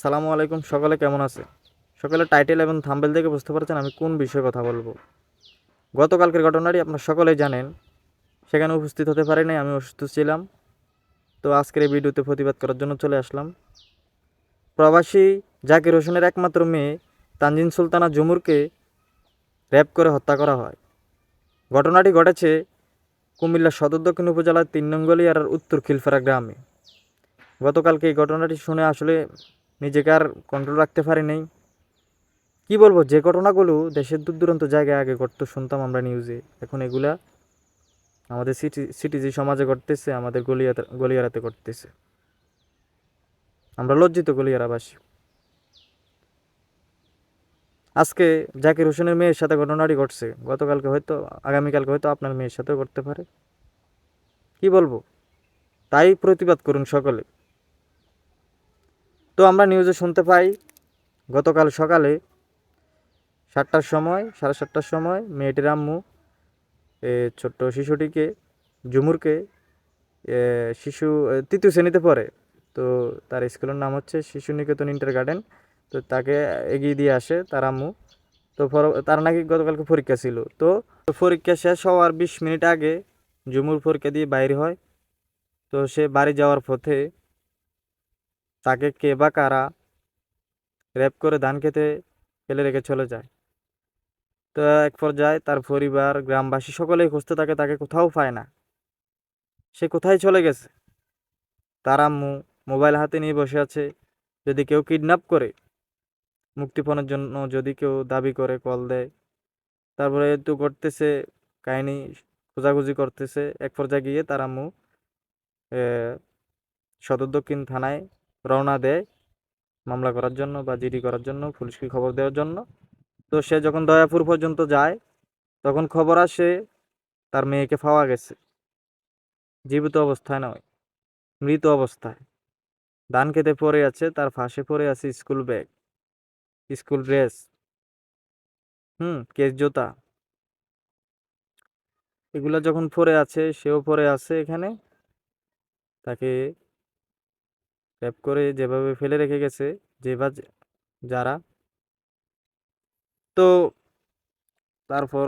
সালামু আলাইকুম, সকলে কেমন আছে? সকলে টাইটেল এবং থাম্বেল দেখে বুঝতে পারছেন আমি কোন বিষয়ে কথা বলব। গতকালকের ঘটনাটি আপনারা সকলেই জানেন, সেখানে উপস্থিত হতে পারি নাই, আমি অসুস্থ ছিলাম। তো আজকের এই ভিডিওতে প্রতিবাদ করার জন্য চলে আসলাম। প্রবাসী জাকির হোসেনের একমাত্র মেয়ে তানজিন সুলতানা জুমুরকে র্যাপ করে হত্যা করা হয়। ঘটনাটি ঘটেছে কুমিল্লা সদর দক্ষিণ উপজেলার তিন নঙ্গলিয়ার উত্তর খিলফারা গ্রামে। গতকালকে এই ঘটনাটি শুনে আসলে নিজেকে আর কন্ট্রোল রাখতে পারি নাই। কি বলব, যে ঘটনাগুলো দেশের দূর দূরান্ত জায়গায় আগে ঘটতো, শুনতাম আমরা নিউজে এখন এগুলা আমাদের সিটি সিটিজি সমাজে ঘটতেছে, আমাদের গলিয়াতে, গলিয়ারাতে ঘটতেছে। আমরা লজ্জিত গলিয়ারাবাসী। আজকে জাকির হোসেনের মেয়ের সাথে ঘটনাটি ঘটছে। গতকালকে হয়তো, আগামীকালকে হয়তো আপনার মেয়ের সাথেও ঘটতে পারে। কি বলব? তাই প্রতিবাদ করুন সকলে। তো আমরা নিউজে শুনতে পাই গতকাল সকালে সাতটার সময় সাড়ে সাতটার সময় মেয়েটির আম্মু এ, ছোট্ট শিশুটিকে ঝুমুরকে শিশু তৃতীয় শ্রেণীতে পড়ে। তো তার স্কুলের নাম হচ্ছে শিশু নিকেতন ইন্টার গার্ডেন। তো তাকে এগিয়ে দিয়ে আসে তার আম্মু। তো তার নাকি গতকালকে পরীক্ষা ছিল। তো পরীক্ষা শেষ হওয়ার বিশ মিনিট আগে ঝুমুর পরীক্ষা দিয়ে বাইরে হয়। তো সে বাড়ি যাওয়ার পথে তাকে কে বা কারা র্যাপ করে ধান খেতে ফেলে রেখে চলে যায়। তো এক পর্যায়ে তার পরিবার, গ্রামবাসী সকলেই খুঁজতে থাকে, তাকে কোথাও পায় না। সে কোথায় চলে গেছে? তার আম্মু মোবাইল হাতে নিয়ে বসে আছে, যদি কেউ কিডন্যাপ করে মুক্তিপণের জন্য যদি কেউ দাবি করে, কল দেয়। তারপরে তো করতেছে, কাহিনি খোঁজাখুঁজি করতেছে। এক পর্যায়ে গিয়ে তার আম্মু সদর দক্ষিণ থানায় রওনা দেয় মামলা করার জন্য বা জিডি করার জন্য, পুলিশকে খবর দেওয়ার জন্য। তো সে যখন দয়াপুর পর্যন্ত যায়, তখন খবর আসে তার মেয়েকে পাওয়া গেছে। জীবিত অবস্থায় নয়, মৃত অবস্থায়। ধান খেতে পড়ে আছে, তার ফাঁসে পড়ে আছে স্কুল ব্যাগ, স্কুল ড্রেস, হুম কেস জোতা। এগুলা যখন পরে আছে, সেও পরে আছে এখানে। তাকে র্যাপ করে যেভাবে ফেলে রেখে গেছে, যে বা যারা। তো তারপর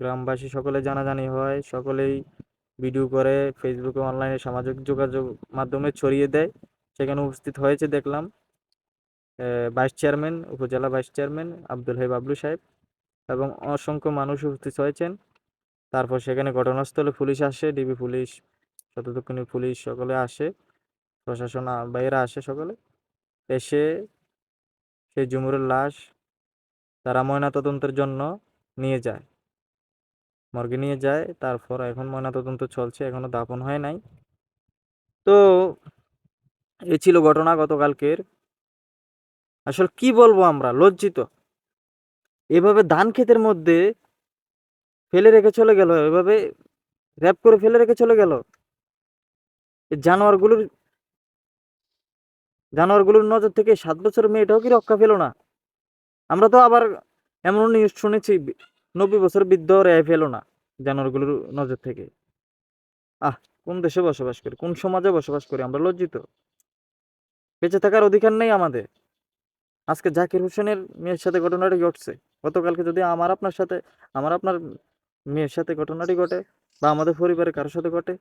গ্রামবাসী সকলে জানাজানি হয়, সকলেই ভিডিও করে ফেসবুকে অনলাইনে সামাজিক যোগাযোগ মাধ্যমে ছড়িয়ে দেয়। সেখানে উপস্থিত হয়েছে দেখলাম ভাইস চেয়ারম্যান উপজেলা ভাইস চেয়ারম্যান আব্দুল হাই বাবলু সাহেব এবং অসংখ্য মানুষ উপস্থিত হয়েছেন। তারপর সেখানে ঘটনাস্থলে পুলিশ আসে ডিবি পুলিশ সদর দক্ষিণী পুলিশ সকলে আসে। প্রশাসন বাইরে আসে সকলে। এসে সেই জুমুরের লাশ তারা ময়নাতদন্তের জন্য নিয়ে যায়। মর্গে নিয়ে যায়, তারপর এখন ময়নাতদন্ত চলছে, এখনও দাপন হয় নাই। তো এই ছিল ঘটনা গতকালকের। আসলে কি বলব আমরা? লজ্জিত। এভাবে ধান ক্ষেতের মধ্যে ফেলে রেখে চলে গেল? এভাবে র্যাপ করে ফেলে রেখে চলে গেল? জানোয়ারগুলোর জানোয়ারগুলোর নজর থেকে সাত বছর মেয়েটাও কি রক্ষা পেল না? আমরা তো আবার এমন নিউজ শুনেছি, নব্বই বছর বৃদ্ধ রেয় পেল না জানোয়ারগুলোর নজর থেকে। আহ, কোন দেশে বসবাস করি, কোন সমাজে বসবাস করি আমরা লজ্জিত। বেঁচে থাকার অধিকার নেই আমাদের। আজকে জাকির হোসেনের মেয়ের সাথে ঘটনাটি ঘটছে। গতকালকে যদি আমার আপনার সাথে, আমার আপনার মেয়ের সাথে ঘটনাটি ঘটে বা আমাদের পরিবারের কারোর সাথে ঘটে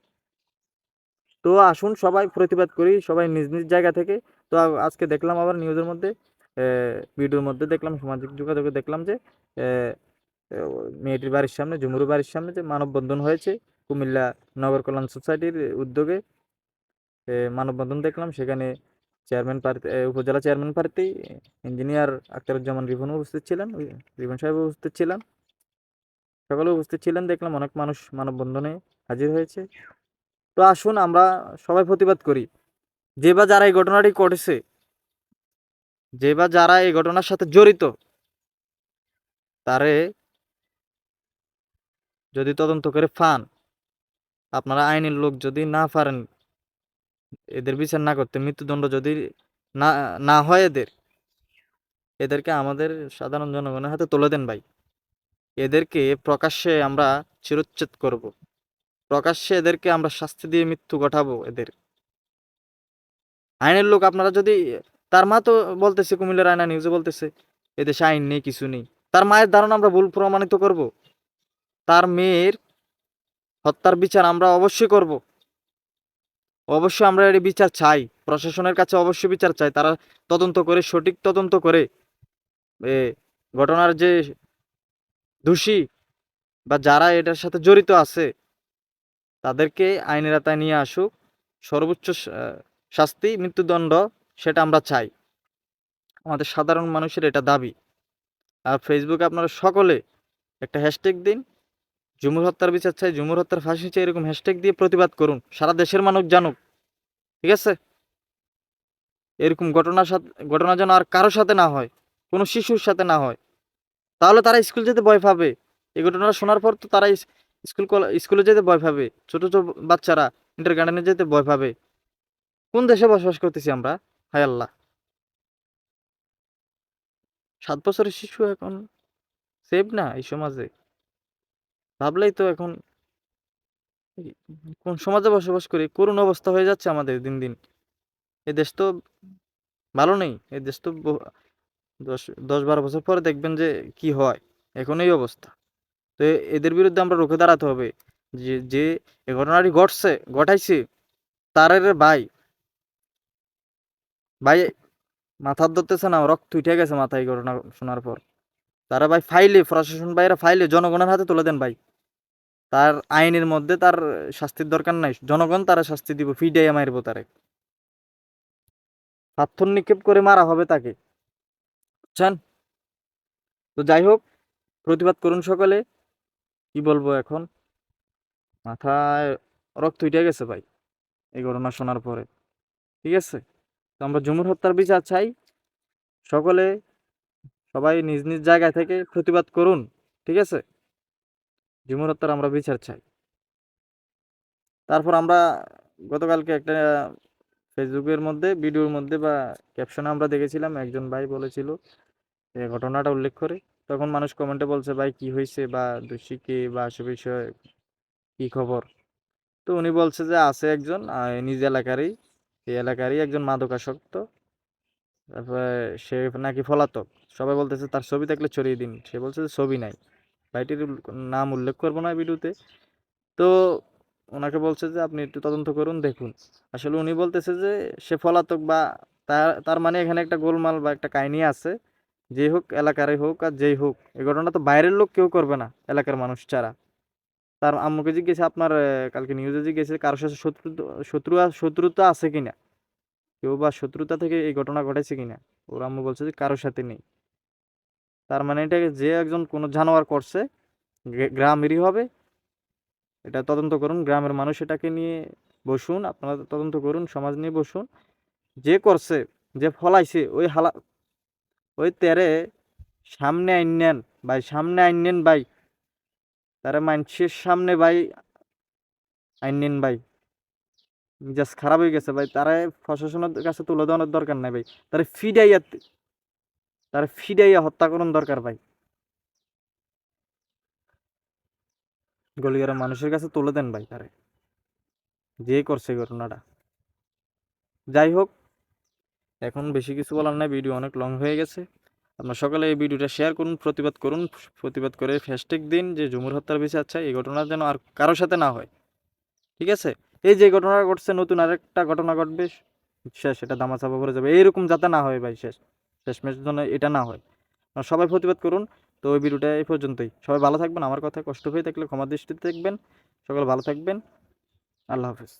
তো আসুন সবাই প্রতিবাদ করি, সবাই নিজ নিজ জায়গা থেকে। তো আজকে দেখলাম আবার নিউজের মধ্যে ভিডিওর মধ্যে দেখলাম, সামাজিক যোগাযোগে দেখলাম যে মেয়েটির বাড়ির সামনে ঝুমুর বাড়ির সামনে যে মানববন্ধন হয়েছে কুমিল্লা নগর কল্যাণ সোসাইটির উদ্যোগে। মানববন্ধন দেখলাম, সেখানে চেয়ারম্যান প্রার্থী উপজেলা চেয়ারম্যান প্রার্থী ইঞ্জিনিয়ার আখতারুজ্জামান রিভন উপস্থিত ছিলেন রিভন সাহেব উপস্থিত ছিলেন। সকলে উপস্থিত ছিলেন, দেখলাম অনেক মানুষ মানববন্ধনে হাজির হয়েছে। তো আসুন আমরা সবাই প্রতিবাদ করি। যে বা যারা এই ঘটনাটি ঘটেছে, যে বা যারা এই ঘটনার সাথে জড়িত, তারে যদি তদন্ত করে ফান। আপনারা আইনের লোক যদি না পারেন এদের বিচার না করতে, মৃত্যুদণ্ড যদি না না হয় এদের, এদেরকে আমাদের সাধারণ জনগণের হাতে তুলে দেন ভাই। এদেরকে প্রকাশ্যে আমরা চিরচ্ছেদ করব। প্রকাশ্যে এদেরকে আমরা শাস্তি দিয়ে মৃত্যু ঘটাবো এদের। আইনের লোক, আপনারা যদি, তার মা তো বলতেছে, কুমিল্লার আয়না নিউজে বলতেছে, এদেশে আইন নেই, কিছু নেই। তার মায়ের ধারণা আমরা ভুল প্রমাণিত করব। তার মেয়ের হত্যার বিচার আমরা অবশ্যই করব। অবশ্যই আমরা এর বিচার চাই। প্রশাসনের কাছে অবশ্যই বিচার চাই। তারা তদন্ত করে, সঠিক তদন্ত করে, এ, ঘটনার যে দোষী বা যারা এটার সাথে জড়িত আছে তাদেরকে আইনের আতায় নিয়ে আসুক। সর্বোচ্চ শাস্তি, মৃত্যুদণ্ড সেটা আমরা চাই। আমাদের সাধারণ মানুষের এটা দাবি। আর ফেসবুকে আপনারা সকলে একটা হ্যাশট্যাগ দিন। ঝুমুর হত্যার বিচার চাই, ঝুমুর হত্যার ফাঁসি চাই, এরকম হ্যাশট্যাগ দিয়ে প্রতিবাদ করুন। সারা দেশের মানুষ জানুক। ঠিক আছে? এরকম ঘটনার সাথে, ঘটনা যেন আর কারোর সাথে না হয়, কোনো শিশুর সাথে না হয়। তাহলে তারা স্কুল যেতে ভয় পাবে। এই ঘটনাটা শোনার পর তো তারা স্কুল স্কুলে যেতে ভয় পাবে। ছোট ছোট বাচ্চারা ইন্টার গার্ডেনে যেতে ভয় পাবে। কোন দেশে বসবাস করতেছি আমরা? হায় আল্লাহ। সাত বছরের শিশু এখন সেভ না এই সমাজে? ভাবলেই তো এখন কোন সমাজে বসবাস করি, করুণ অবস্থা হয়ে যাচ্ছে আমাদের দিন দিন। এ দেশ তো ভালো নেই। এ দেশ তো দশ দশ বারো বছর পরে দেখবেন যে কি হয়। এখন এই অবস্থা। তো এদের বিরুদ্ধে আমরা রুখে দাঁড়াতে হবে। যে যে এই ঘটনাটি ঘটছে, ঘটাইছে, তার ভাই। ভাই মাথার ধরতেছে না, রক্ত উঠে গেছে মাথায় ঘটনা শোনার পর। তারা ভাই ফাইলে, প্রশাসন ভাইরা ফাইলে জনগণের হাতে তুলে দেন ভাই। তার আইনের মধ্যে তার শাস্তির দরকার নাই। জনগণ তারা শাস্তি দিব, ফিডাইয়া মারবো তারে। পাথর নিক্ষেপ করে মারা হবে তাকে। বুঝছেন? তো যাই হোক, প্রতিবাদ করুন সকলে। কি বলব এখন? মাথায় রক্ত উঠে গেছে ভাই, এই ঘটনা শোনার পরে। ঠিক আছে? তো আমরা ঝুমুর হত্যার বিচার চাই। সকলে সবাই নিজ নিজ জায়গা থেকে প্রতিবাদ করুন। ঠিক আছে? ঝুমুর হত্যার আমরা বিচার চাই। তারপর আমরা গতকালকে একটা ফেসবুকের মধ্যে, ভিডিওর মধ্যে বা ক্যাপশনে আমরা দেখেছিলাম, একজন ভাই বলেছিল এই ঘটনাটা উল্লেখ করে। তখন মানুষ কমেন্টে বলছে, ভাই, কি হয়েছে বা দোষী কে? বা বিষয়ে কি খবর? তো উনি বলছে যে, আছে একজন নিজ এলাকারই। এই এলাকারই একজন মাদকাসক্ত। তারপরে সে নাকি ফলাতক সবাই বলতেছে, তার ছবি থাকলে ছড়িয়ে দিন। সে বলছে যে, ছবি নাই। ভাইটির নাম উল্লেখ করব না ভিডিওতে। তো ওনাকে বলছে যে, আপনি একটু তদন্ত করুন, দেখুন। আসলে উনি বলতেছে যে, সে ফলাতক বা তার তার মানে এখানে একটা গোলমাল বা একটা কাহিনী আছে। যেই হোক এলাকারই হোক আর যেই হোক, এই ঘটনা তো বাইরের লোক কেউ করবে না, এলাকার মানুষ ছাড়া। তার আম্মুকে জিজ্ঞেসে, আপনার কালকে নিউজে জিজ্ঞেসে কারোর সাথে শত্রু শত্রু, শত্রুতা আছে কিনা কেউ বা শত্রুতা থেকে এই ঘটনা ঘটেছে কিনা ওর আম্মু বলছে যে কারোর সাথে নেই। তার মানে এটাকে যে একজন কোনো জানোয়ার করছে, গ্রা- গ্রামেরই হবে। এটা তদন্ত করুন, গ্রামের মানুষ এটাকে নিয়ে বসুন, আপনারা তদন্ত করুন, সমাজ নিয়ে বসুন। যে করছে, যে ফলাইছে, ওই হালা ওই তেরে সামনে আইন নেন ভাই, সামনে আইন নেন ভাই। তারা মানুষের সামনে, ভাই আইন নেন ভাই। মিজাজ খারাপ হয়ে গেছে, ভাই। তারা প্রশাসনের কাছে তুলে দেওয়ানোর দরকার নাই, ভাই। তারা ফিডাইয়া তারা ফিডাইয়া হত্যা করুন দরকার, ভাই। গলিয়ার মানুষের কাছে তুলে দেন, ভাই, তারে। যে করছে ঘটনাটা। যাই হোক এখন বেশি কিছু বলার নাই ভিডিও অনেক লং হয়ে গেছে। আপনার সকালে এই ভিডিওটা শেয়ার করুন, প্রতিবাদ করুন, প্রতিবাদ করে হ্যাশট্যাগ দিন যে ঝুমুর হত্যার বিচার চাই, এই ঘটনা যেন আর কারোর সাথে না হয়। ঠিক আছে? এই যে ঘটনা ঘটছে, নতুন আরেকটা ঘটনা ঘটবে, শেষ, এটা দামাচাপা পড়ে যাবে। এইরকম যাতে না হয় ভাই, শেষ, শেষমেশ জন্য এটা না হয়। সবাই প্রতিবাদ করুন। তো ওই ভিডিওটা এই পর্যন্তই। সবাই ভালো থাকবেন, আমার কথা কষ্ট হয়ে থাকলে ক্ষমা দৃষ্টিতে দেখবেন। সকলে ভালো থাকবেন। আল্লাহ হাফেজ।